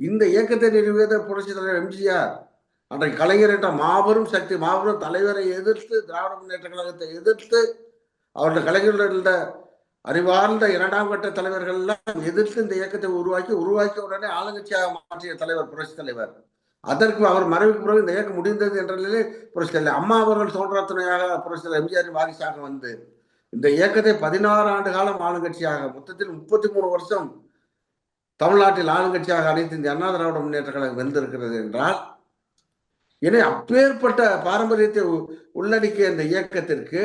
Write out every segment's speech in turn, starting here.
இந்த இயக்கத்தை நிறுவியத புரட்சி தலைவர் எம்ஜிஆர் அன்றைக்கு கலைஞர் என்ற மாபெரும் சக்தி மாபெரும் தலைவரை எதிர்த்து திராவிட முன்னேற்ற கழகத்தை எதிர்த்து அவருடைய கலைஞர்கள அறிவார்ந்த இரண்டாம் கட்ட தலைவர்கள் எல்லாம் எதிர்த்து இந்த இயக்கத்தை உருவாக்கி உருவாக்கிய உடனே ஆளுங்கட்சியாக மாற்றிய தலைவர் புரட்சி தலைவர். அதற்கு அவர் மறைவுக்கு பிறகு இந்த இயக்கம் முடிந்தது என்ற நிலையில் புரட்சி தலைவர் அம்மா அவர்கள் தோன்ற துணையாக புரட்சி தலைவர் எம்ஜிஆர் வாரிசாக வந்து இந்த இயக்கத்தை பதினாறு ஆண்டு காலம் ஆளுங்கட்சியாக மொத்தத்தில் முப்பத்தி மூணு வருஷம் தமிழ்நாட்டில் ஆளுங்கட்சியாக அனைத்து இந்த அண்ணா திராவிட முன்னேற்ற கழகம் வென்றிருக்கிறது என்றால் எனவே அப்பேற்பட்ட பாரம்பரியத்தை உள்ளடக்கிய இந்த இயக்கத்திற்கு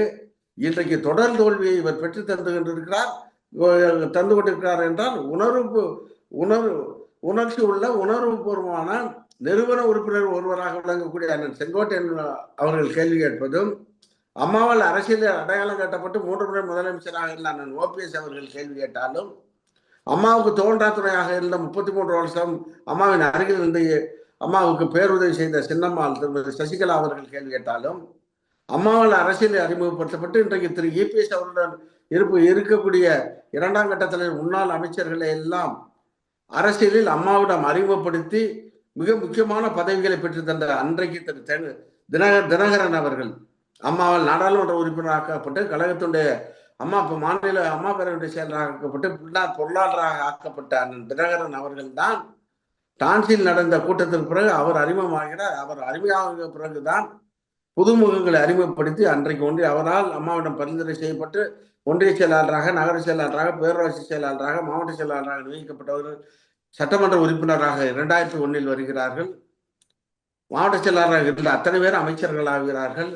இன்றைக்கு தொடர் தோல்வியை இவர் பெற்று தந்து கொண்டிருக்கிறார் தந்து கொண்டிருக்கிறார் என்றால் உணர்வு உணர்வு உணர்ச்சி உள்ள உணர்வுபூர்வமான நிறுவன உறுப்பினர் ஒருவராக விளங்கக்கூடிய அண்ணன் செங்கோட்டையன் அவர்கள் கேள்வி கேட்பதும் அம்மாவால் அரசியலில் அடையாளம் கட்டப்பட்டு மூன்று முறை முதலமைச்சராக இருந்த அண்ணன் ஓபிஎஸ் அவர்கள் கேள்வி கேட்டாலும் அம்மாவுக்கு தோன்றா துணையாக இருந்த முப்பத்தி மூன்று வருஷம் அம்மாவின் அருகில் இருந்து அம்மாவுக்கு பேருதவி செய்த சின்னம்மாள் திருமதி சசிகலா அவர்கள் கேள்வி கேட்டாலும் அம்மாவால் அரசியலில் அறிமுகப்படுத்தப்பட்டு இன்றைக்கு திரு இபிஎஸ் அவருடன் இருப்பு இருக்கக்கூடிய இரண்டாம் கட்டத்தில் முன்னாள் அமைச்சர்களை எல்லாம் அரசியலில் அம்மாவிடம் அறிமுகப்படுத்தி மிக முக்கியமான பதவிகளை பெற்று தந்த அன்றைக்கு திரு தினகர் தினகரன் அவர்கள் அம்மாவால் நாடாளுமன்ற உறுப்பினராக்கப்பட்டு கழகத்துடைய அம்மா இப்போ மாநில அம்மா பேரவையுடைய செயலராக ஆக்கப்பட்டு பொருளாளராக ஆக்கப்பட்ட அண்ணன் தினகரன் அவர்கள் தான் டான்சில் நடந்த கூட்டத்திற்கு பிறகு அவர் அறிமுகமாகிறார் அவர் அறிமுகமாக பிறகுதான் புதுமுகங்களை அறிமுகப்படுத்தி அன்றைக்கு ஒன்றிய அவரால் அம்மாவிடம் பரிந்துரை செய்யப்பட்டு ஒன்றிய செயலாளராக நகர செயலாளராக பேரூராட்சி செயலாளராக மாவட்ட செயலாளராக நியமிக்கப்பட்டவர்கள் சட்டமன்ற உறுப்பினராக இரண்டாயிரத்தி ஒன்றில் வருகிறார்கள். மாவட்ட செயலாளராக இருந்த அத்தனை பேர் அமைச்சர்கள் ஆகிறார்கள்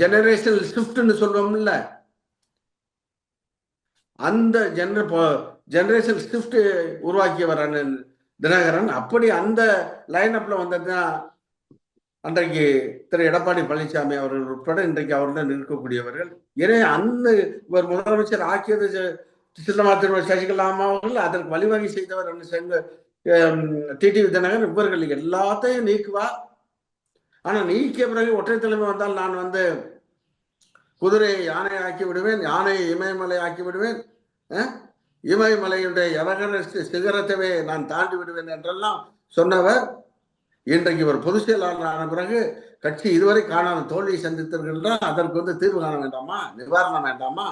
ஜெனரேஷனல் ஷிஃப்ட்னு சொல்றோம்ல. அந்த ஜெனர ஜெனரேஷன் ஷிஃப்ட் உருவாக்கியவர் அண்ணன் தினகரன். அப்படி அந்த லைனப்ல வந்ததுதான் அன்றைக்கு திரு. எடப்பாடி பழனிசாமி அவர்கள் உட்பட இன்றைக்கு அவருடன் இருக்கக்கூடியவர்கள் எனவே அந்த இவர் முதலமைச்சர் ஆக்கியது சித்தமா திருமதி சசிகலா அம்மா அவர்கள் அதற்கு வழிவகை செய்தவர் செங்க டிடிவி தினகரன். இவர்கள் எல்லாத்தையும் நீக்குவார். ஆனால் நீக்கிய பிறகு ஒற்றை தலைமை வந்தால் நான் வந்து குதிரையை யானை ஆக்கி விடுவேன் யானையை இமயமலை ஆக்கி விடுவேன் இமயமலையுடைய எவகர சிகரத்தவே நான் தாண்டி விடுவேன் என்றெல்லாம் சொன்னவர். இன்றைக்கு இவர் பொதுச் செயலாளர் ஆன பிறகு கட்சி இதுவரை காணாமல் தோல்வியை சந்தித்திருக்கின்றால் அதற்கு வந்து தீர்வு காண வேண்டாமா? நிவாரணம் வேண்டாமா?